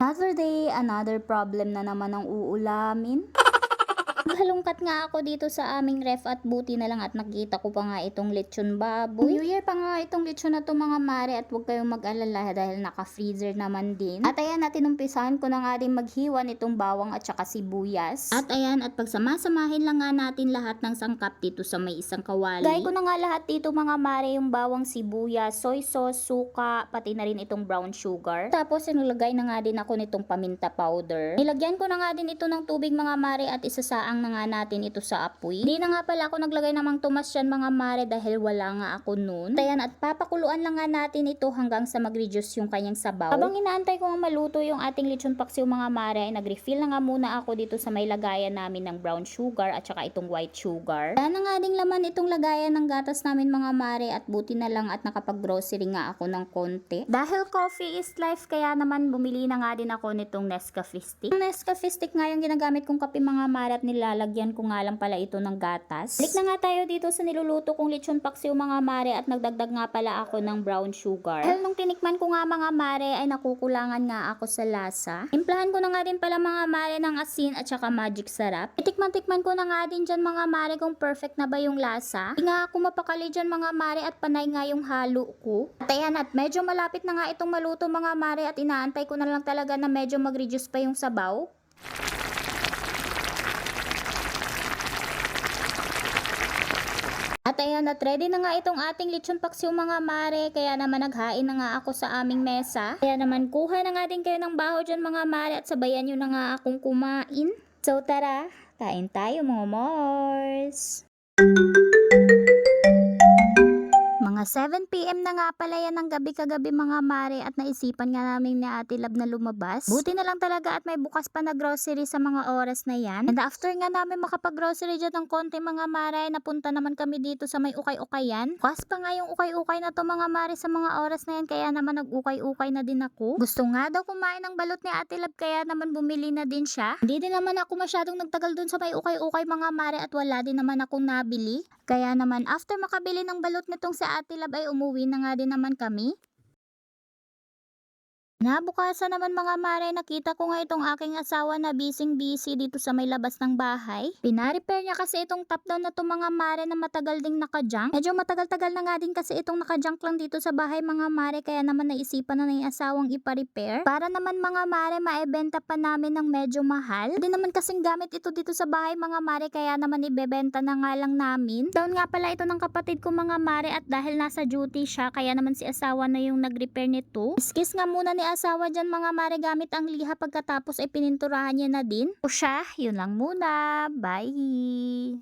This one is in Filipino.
Another day, another problem na naman ang uulamin. Halungkat nga ako dito sa aming ref at buti na lang at nakita ko pa nga itong lechon baboy. New Year pa nga itong lechon na to mga mare at huwag kayong mag-alala dahil naka-freezer naman din. At ayan at inumpisahan ko na nga din maghiwa nitong bawang at saka sibuyas. At ayan at pagsamasamahin lang nga natin lahat ng sangkap dito sa may isang kawali. Gaya ko na nga lahat dito mga mare yung bawang sibuyas, soy sauce, suka, pati na rin itong brown sugar. Tapos inulagay na nga din ako nitong paminta powder. Nilagyan ko na nga din ito ng tubig mga mare at isasaang na nga natin ito sa apoy. Hindi na nga pala ako naglagay namang tumas dyan mga mare dahil wala nga ako noon. Ayan at papakuluan lang nga natin ito hanggang sa mag-reduce yung kanyang sabaw. Habang inaantay ko nga maluto yung ating lechon paksiw mga mare ay nag-refill na nga muna ako dito sa may lagayan namin ng brown sugar at saka itong white sugar. Wala na nga ding laman itong lagayan ng gatas namin mga mare at buti na lang at nakapag-grocery nga ako ng konti. Dahil coffee is life kaya naman bumili na nga din ako nitong Nescafe stick. Ang Nescafe stick nga yung ginagamit kong kape mga mare at nilalagyan ko nga lang pala ito ng gatas. Balik na nga tayo dito sa niluluto kong lechon paksiw mga mare at nagdagdag nga pala ako ng brown sugar. Dahil nung tinikman ko nga mga mare ay nakukulangan nga ako sa lasa. Timplahan ko na nga din pala mga mare ng asin at saka magic sarap. Itikman-tikman ko na nga din dyan mga mare kung perfect na ba yung lasa. Hindi nga ako mapakali dyan mga mare at panay nga yung halo ko. At ayan at medyo malapit na nga itong maluto mga mare at inaantay ko na lang talaga na medyo mag-reduce pa yung sabaw. At ayan, at ready na nga itong ating lechon paksiw mga mare. Kaya naman naghain na nga ako sa aming mesa. Kaya naman kuha na nga din kayo ng baho dyan mga mare at sabayan nyo na nga akong kumain. So tara, kain tayo mga mors! Mga 7pm na nga pala yan ng gabi kagabi mga mare at naisipan nga namin ni Ate Lab na lumabas. Buti na lang talaga at may bukas pa na grocery sa mga oras na yan. And after nga namin makapag-grocery dyan ng konti mga mare, napunta naman kami dito sa may ukay-ukayan. Bukas pa nga yung ukay-ukay na to mga mare sa mga oras na yan kaya naman nag-ukay-ukay na din ako. Gusto nga daw kumain ng balot ni Ate Lab kaya naman bumili na din siya. Hindi din naman ako masyadong nagtagal dun sa may ukay-ukay mga mare at wala din naman akong nabili. Kaya naman after makabili ng balot nitong si Ate Lab ay umuwi na nga din naman kami. Nabukasan naman mga mare, nakita ko nga itong aking asawa na bising busy dito sa may labas ng bahay. Pinarepair niya kasi itong top down na to mga mare na matagal ding nakajunk. Medyo matagal-tagal na nga din kasi itong nakajunk lang dito sa bahay mga mare kaya naman naisipan na ng asawang ipa-repair. Para naman mga mare maibenta pa namin ng medyo mahal. Hindi naman kasing gamit ito dito sa bahay mga mare kaya naman ibebenta na nga lang namin. Down nga pala ito ng kapatid ko mga mare at dahil nasa duty siya kaya naman si asawa na yung nag-repair nito. Iskis nga muna ni asawa dyan mga mare gamit ang liha pagkatapos ay pininturahan niya na din. O siya, yun lang muna. Bye!